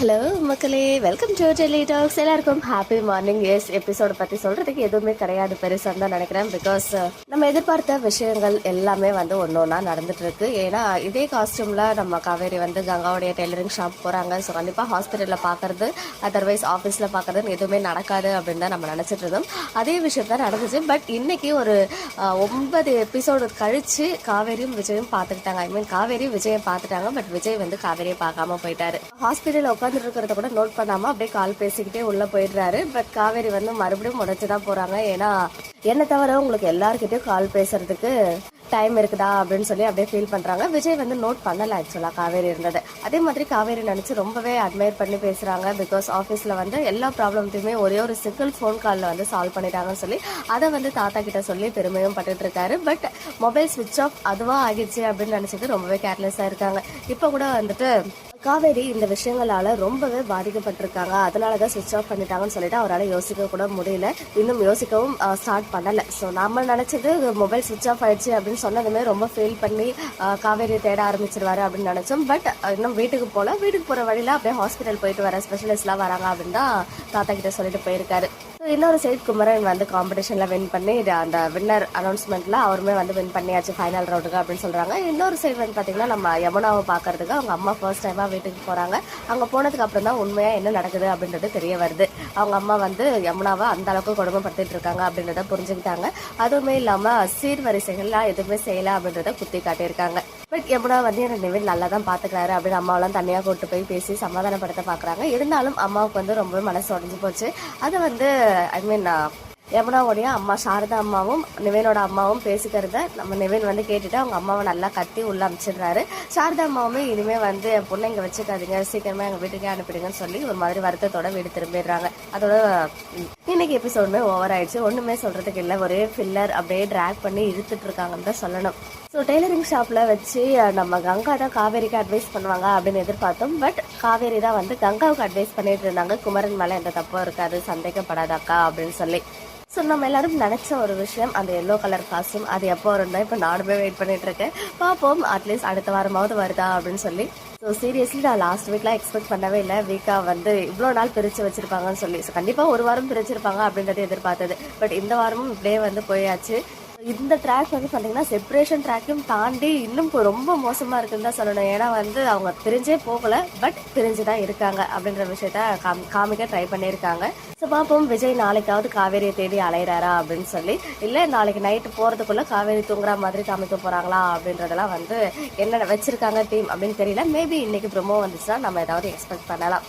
Hello மக்களே. Welcome to Delhi talks எல்லாருக்கும் happy morning எஸ் எபிசோட பற்றி சொல்கிறதுக்கு எதுவுமே கிடையாது பெருசாக தான் நினைக்கிறேன். பிகாஸ் uh, நம்ம எதிர்பார்த்த விஷயங்கள் எல்லாமே வந்து ஒன்று ஒன்றா நடந்துட்டுருக்கு ஏன்னா இதே காஸ்டியூமில் நம்ம காவேரி வந்து கங்காவுடைய டெய்லரிங் ஷாப் போகிறாங்க ஸோ கண்டிப்பாக ஹாஸ்பிட்டலில் பார்க்குறது அதர்வைஸ் ஆஃபீஸில் பார்க்குறதுன்னு எதுவுமே நடக்காது அப்படின்னு தான் நம்ம நினச்சிட்டு இருந்தோம். அதே விஷயம் தான் நடந்துச்சு. பட் இன்றைக்கி ஒரு ஒன்பது எபிசோடு கழித்து காவேரியும் விஜயும் பார்த்துக்கிட்டாங்க. ஐ மீன் காவேரி விஜயம் பார்த்துட்டாங்க. பட் விஜய் வந்து காவேரியை பார்க்காம போயிட்டார். ஹாஸ்பிட்டலில் உட்காந்துட்டு இருக்கிறத கூட நோட் பண்ணாமல் அப்படியே கால் பேசிக்கிட்டே உள்ளே போயிடுறாரு. பட் காவேரி வந்து மறுபடியும் உடச்சு தான் போகிறாங்க ஏன்னா என்ன தவிர உங்களுக்கு எல்லாருக்கிட்டையும் கால் பேசுறதுக்கு டைம் இருக்குதா அப்படின்னு சொல்லி அப்படியே ஃபீல் பண்ணுறாங்க விஜய் வந்து நோட் பண்ணலை ஆக்சுவலாக காவேரி இருந்தது. அதே மாதிரி காவேரி நினச்சி ரொம்பவே அட்மையர் பண்ணி பேசுகிறாங்க பிகாஸ் ஆஃபீஸில் வந்து எல்லா ப்ராப்ளத்தையுமே ஒரே ஒரு சிங்கிள் ஃபோன் காலில் வந்து சால்வ் பண்ணிட்டாங்கன்னு சொல்லி அதை வந்து தாத்தா கிட்ட சொல்லி பெருமையும் பட்டுட்ருக்காரு பட் மொபைல் ஸ்விட்ச் ஆஃப் அதுவாக ஆகிடுச்சு அப்படின்னு நினச்சிட்டு ரொம்பவே கேர்லெஸ்ஸாக இருக்காங்க. இப்போ கூட வந்துட்டு காவேரி இந்த விஷயங்களால ரொம்பவே பாதிக்கப்பட்டிருக்காங்க. அதனால தான் சுவிட்ச் ஆஃப் பண்ணிட்டாங்கன்னு சொல்லிட்டு அவரால் யோசிக்க கூட முடியல. இன்னும் யோசிக்கவும் ஸ்டார்ட் பண்ணலை. ஸோ நம்ம நினச்சது மொபைல் சுவிட்ச் ஆஃப் ஆயிடுச்சு அப்படின்னு சொன்னதுமே ரொம்ப ஃபீல் பண்ணி காவேரி காவேரியை தேட ஆரம்பிச்சிருவாரு அப்படின்னு நினச்சோம். பட் இன்னும் வீட்டுக்கு போகல வீட்டுக்கு போகிற வழியில் அப்படியே ஹாஸ்பிட்டல் போயிட்டு வர ஸ்பெஷலிஸ்ட்லாம் வராங்க அப்படின்னு தான் தாத்தா கிட்ட சொல்லிட்டு போயிருக்காரு. இன்னொரு சைட் குமரன் வந்து காம்படிஷன்ல வின் பண்ணி அந்த வின்னர் அனௌன்ஸ்மெண்ட்ல அவருமே வந்து வின் பண்ணியாச்சு ஃபைனல் ரவுண்டுக்கு அப்படின்னு சொல்றாங்க. இன்னொரு சைடு வந்து பாத்தீங்கன்னா நம்ம யமுனாவை பாக்குறதுக்கு அவங்க அம்மா ஃபர்ஸ்ட் டைமா வீட்டுக்கு போறாங்க. அங்க போனதுக்கு அப்புறம் தான் உண்மையா என்ன நடக்குது அப்படின்றது தெரிய வருது. அவங்க அம்மா வந்து யமுனாவை அந்த அளவுக்கு கொடுமைப்படுத்திட்டு இருக்காங்க அப்படின்றத புரிஞ்சுக்கிட்டாங்க. அதுவுமே இல்லாம சீர்வரிசைகள்லாம் எதுவுமே செய்யல அப்படின்றத குத்தி காட்டியிருக்காங்க பட் எப்படா வந்து ரெண்டு நிவின் நல்லா தான் பாத்துக்கிறாரு அப்படின்னு அம்மாவெல்லாம் தனியாக கூட்டு போய் பேசி சமாதானப்படுத்த பாக்குறாங்க. இருந்தாலும் அம்மாவுக்கு வந்து ரொம்பவே மனசு உடஞ்சு போச்சு. அது வந்து ஐ மீன் யமுனாவுடைய அம்மா சாரதா அம்மாவும் நிவேனோட அம்மாவும் பேசிக்கிறத நம்ம நிவேன் வந்து கேட்டுட்டு அவங்க அம்மாவை நல்லா கத்தி உள்ள அமிச்சிடுறாரு. சாரதா அம்மாவுமே இனிமே வந்து என் பொண்ணை இங்க வச்சுக்காதீங்க. சீக்கிரமா எங்க வீட்டுக்கே அனுப்பிடுங்கன்னு சொல்லி ஒரு மாதிரி வருத்தத்தோட வீடு திரும்பிடுறாங்க. அதோட இன்னைக்கு எபிசோடுமே ஓவர் ஆயிடுச்சு. ஒண்ணுமே சொல்றதுக்கு இல்லை. ஒரே ஃபில்லர் அப்படியே ட்ராக் பண்ணி இழுத்துட்டு இருக்காங்கன்னு தான் சொல்லணும். ஸோ டெய்லரிங் ஷாப்பில் வச்சு நம்ம கங்கா தான் காவேரிக்கு அட்வைஸ் பண்ணுவாங்க அப்படின்னு எதிர்பார்த்தோம். பட் காவேரி தான் வந்து கங்காவுக்கு அட்வைஸ் பண்ணிட்டு இருந்தாங்க. குமரன் மேலே எந்த தப்பும் இருக்காது சந்தேகப்படாதாக்கா அப்படின்னு சொல்லி. ஸோ நம்ம எல்லாரும் நினச்ச ஒரு விஷயம் அந்த எல்லோ கலர் காஸ்டியூம் அது எப்போ வரும்னா இப்போ நானுமே வெயிட் பண்ணிட்டு இருக்கேன். பார்ப்போம் அட்லீஸ்ட் அடுத்த வாரமாவது வருதா அப்படின்னு சொல்லி. ஸோ சீரியஸ்லி நான் லாஸ்ட் வீக்லாம் எக்ஸ்பெக்ட் பண்ணவே இல்லை. வீக்காக வந்து இவ்வளோ நாள் பிரித்து வச்சிருப்பாங்கன்னு சொல்லி. ஸோ கண்டிப்பாக ஒரு வாரம் பிரிச்சிருப்பாங்க அப்படின்றத எதிர்பார்த்தது. பட் இந்த வாரமும் இப்படியே வந்து போயாச்சு. இந்த ட்ராக் வந்து பார்த்தீங்கன்னா செப்ரேஷன் ட்ராக்கையும் தாண்டி இன்னும் இப்போ ரொம்ப மோசமாக இருக்குன்னு தான் சொல்லணும். ஏன்னா வந்து அவங்க பிரிஞ்சே போகல பட் பிரிஞ்சு தான் இருக்காங்க அப்படின்ற விஷயத்த காமி காமிக்க ட்ரை பண்ணியிருக்காங்க. ஸோ பார்ப்போம். விஜய் நாளைக்காவது காவேரியை தேடி அலையிறாரா அப்படின்னு சொல்லி. இல்லை நாளைக்கு நைட்டு போகிறதுக்குள்ளே காவேரி தூங்குற மாதிரி காமிக்க போகிறாங்களா அப்படின்றதெல்லாம் வந்து என்ன வச்சுருக்காங்க டீம் அப்படின்னு தெரியல. மேபி இன்னைக்கு ப்ரொமோ வந்துச்சுன்னா நம்ம ஏதாவது எக்ஸ்பெக்ட் பண்ணலாம்.